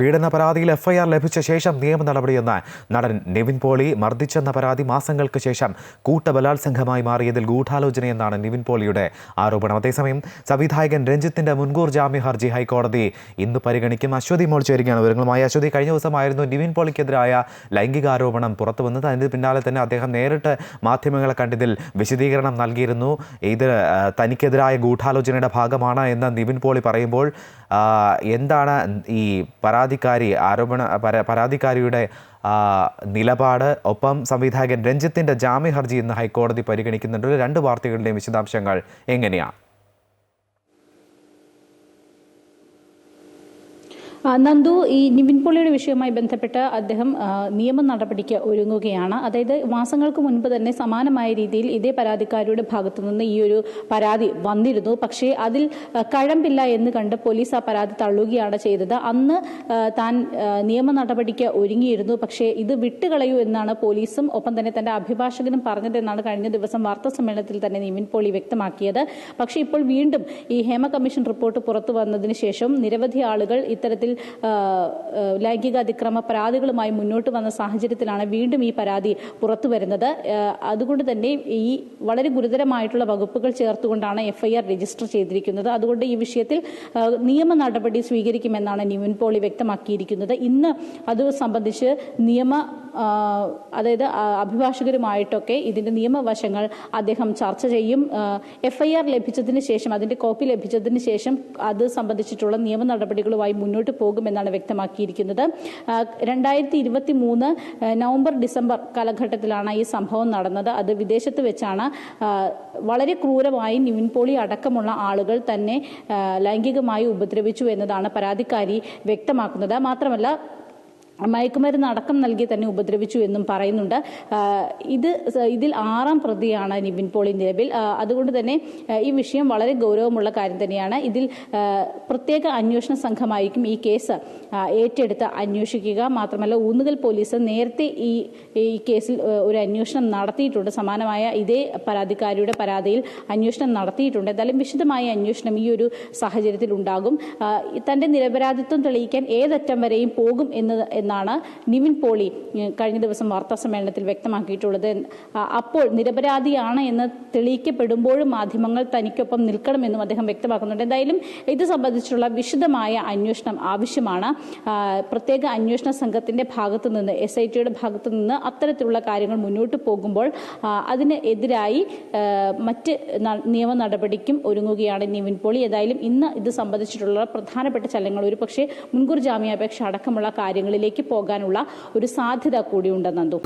പീഡന പരാതിയിൽ എഫ്ഐആർ ലഭിച്ച ശേഷം നിയമ നടപടിയെന്ന് നടൻ നിവിൻ പോളി മർദ്ദിച്ചെന്ന പരാതി മാസങ്ങൾക്ക് ശേഷം കൂട്ടബലാത്സംഗമായി മാറിയതിൽ ഗൂഢാലോചനയെന്നാണ് നിവിൻ പോളിയുടെ ആരോപണം. അതേസമയം സംവിധായകൻ രഞ്ജിത്തിന്റെ മുൻകൂർ ജാമ്യ ഹർജി ഹൈക്കോടതി ഇന്ന് പരിഗണിക്കും. അശ്വതി മോൾ ചേരുകയാണ് വിവരങ്ങളുമായി. അശ്വതി കഴിഞ്ഞ ദിവസമായിരുന്നു നിവിൻ പോളിക്കെതിരായ ലൈംഗികാരോപണം പുറത്തു വന്നത് അതിന് പിന്നാലെ തന്നെ അദ്ദേഹം നേരിട്ട് മാധ്യമങ്ങളെ കണ്ടതിൽ വിശദീകരണം നൽകിയിരുന്നു. ഇത് തനിക്കെതിരായ ഗൂഢാലോചനയുടെ ഭാഗമാണ് എന്ന് നിവിൻ പോളി പറയുമ്പോൾ എന്താണ് ഈ പരാതിക്കാരി ആരോപണ പര- പരാതിക്കാരിയുടെ നിലപാട് ഒപ്പം സംവിധായകൻ രഞ്ജിത്തിന്റെ ജാമ്യ ഹർജി ഇന്ന് ഹൈക്കോടതി പരിഗണിക്കുന്നുണ്ട്. രണ്ട് വാർത്തകളുടെയും വിശദാംശങ്ങൾ എങ്ങനെയാണ്? നന്ദു ഈ നിവിൻ പോളിയുടെ വിഷയവുമായി ബന്ധപ്പെട്ട് അദ്ദേഹം നിയമ നടപടിക്ക് ഒരുങ്ങുകയാണ്. അതായത് മാസങ്ങൾക്ക് മുൻപ് തന്നെ സമാനമായ രീതിയിൽ ഇതേ പരാതിക്കാരിയുടെ ഭാഗത്തു നിന്ന് ഈ ഒരു പരാതി വന്നിരുന്നു. പക്ഷേ അതിൽ കഴമ്പില്ല എന്ന് കണ്ട് പോലീസ് ആ പരാതി തള്ളുകയാണ് ചെയ്തത്. അന്ന് താൻ നിയമ നടപടിക്ക് ഒരുങ്ങിയിരുന്നു. പക്ഷേ ഇത് വിട്ടുകളയൂ എന്നാണ് പോലീസും ഒപ്പം തന്നെ തന്റെ അഭിഭാഷകനും പറഞ്ഞതെന്നാണ് കഴിഞ്ഞ ദിവസം വാർത്താ സമ്മേളനത്തിൽ തന്നെ നിവിൻ പോളി വ്യക്തമാക്കിയത്. പക്ഷേ ഇപ്പോൾ വീണ്ടും ഈ ഹേമ കമ്മീഷൻ റിപ്പോർട്ട് പുറത്തു വന്നതിന് ശേഷം നിരവധി ആളുകൾ ഇത്തരത്തിൽ ലൈംഗിക അതിക്രമ പരാതികളുമായി മുന്നോട്ട് വന്ന സാഹചര്യത്തിലാണ് വീണ്ടും ഈ പരാതി പുറത്തു വരുന്നത് അതുകൊണ്ട് തന്നെ ഈ വളരെ ഗുരുതരമായിട്ടുള്ള വകുപ്പുകൾ ചേർത്തുകൊണ്ടാണ് എഫ്ഐആർ രജിസ്റ്റർ ചെയ്തിരിക്കുന്നത്. അതുകൊണ്ട് ഈ വിഷയത്തിൽ നിയമ നടപടി സ്വീകരിക്കുമെന്നാണ് ന്യൂൻ പോളി വ്യക്തമാക്കിയിരിക്കുന്നത്. ഇന്ന് അത് സംബന്ധിച്ച് നിയമ അതായത് അഭിഭാഷകരുമായിട്ടൊക്കെ ഇതിന്റെ നിയമവശങ്ങൾ അദ്ദേഹം ചർച്ച ചെയ്യും. എഫ്ഐആർ ലഭിച്ചതിന് ശേഷം അതിന്റെ കോപ്പി ലഭിച്ചതിന് ശേഷം അത് സംബന്ധിച്ചിട്ടുള്ള നിയമ നടപടികളുമായി മുന്നോട്ട് പോകുമെന്നാണ് വ്യക്തമാക്കിയിരിക്കുന്നത്. രണ്ടായിരത്തി ഇരുപത്തി മൂന്ന് നവംബർ ഡിസംബർ കാലഘട്ടത്തിലാണ് ഈ സംഭവം നടന്നത്. അത് വിദേശത്ത് വെച്ചാണ് വളരെ ക്രൂരമായി ന്യൂൻപോളി പോളി അടക്കമുള്ള ആളുകൾ തന്നെ ലൈംഗികമായി ഉപദ്രവിച്ചു എന്നതാണ് പരാതിക്കാരി വ്യക്തമാക്കുന്നത്. മാത്രമല്ല മയക്കുമരുന്ന് അടക്കം നൽകി തന്നെ ഉപദ്രവിച്ചു എന്നും പറയുന്നുണ്ട്. ഇത് ഇതിൽ ആറാം പ്രതിയാണ് നിബിൻ പോളി നിലവിൽ അതുകൊണ്ട് തന്നെ ഈ വിഷയം വളരെ ഗൗരവമുള്ള കാര്യം തന്നെയാണ്. ഇതിൽ പ്രത്യേക അന്വേഷണ സംഘമായിരിക്കും ഈ കേസ് ഏറ്റെടുത്ത് അന്വേഷിക്കുക. മാത്രമല്ല ഊന്നുകൽ പോലീസ് നേരത്തെ ഈ ഈ കേസിൽ ഒരു അന്വേഷണം നടത്തിയിട്ടുണ്ട്. സമാനമായ ഇതേ പരാതിക്കാരിയുടെ പരാതിയിൽ അന്വേഷണം നടത്തിയിട്ടുണ്ട്. എന്തായാലും വിശദമായ അന്വേഷണം ഈ ഒരു സാഹചര്യത്തിൽ ഉണ്ടാകും. തന്റെ നിരപരാധിത്വം തെളിയിക്കാൻ ഏതറ്റം വരെയും പോകും എന്ന് എന്നാണ് നിവിൻ പോളി കഴിഞ്ഞ ദിവസം വാർത്താ സമ്മേളനത്തിൽ വ്യക്തമാക്കിയിട്ടുള്ളത്. അപ്പോൾ നിരപരാധിയാണ് എന്ന് തെളിയിക്കപ്പെടുമ്പോഴും മാധ്യമങ്ങൾ തനിക്കൊപ്പം നിൽക്കണമെന്നും അദ്ദേഹം വ്യക്തമാക്കുന്നുണ്ട്. എന്തായാലും ഇത് സംബന്ധിച്ചുള്ള വിശദമായ അന്വേഷണം ആവശ്യമാണ്. പ്രത്യേക അന്വേഷണ സംഘത്തിന്റെ ഭാഗത്തു നിന്ന് എസ് ഐ ടിയുടെ ഭാഗത്തു നിന്ന് അത്തരത്തിലുള്ള കാര്യങ്ങൾ മുന്നോട്ട് പോകുമ്പോൾ അതിന് എതിരായി മറ്റ് നിയമ നടപടിക്കും ഒരുങ്ങുകയാണ് നിവിൻ പോളി. ഏതായാലും ഇന്ന് ഇത് സംബന്ധിച്ചിട്ടുള്ള പ്രധാനപ്പെട്ട ചലനങ്ങൾ ഒരു പക്ഷേ മുൻകൂർ ജാമ്യാപേക്ഷ അടക്കമുള്ള കാര്യങ്ങളിലേക്ക് പോകാനുള്ള ഒരു സാധ്യത കൂടിയുണ്ട്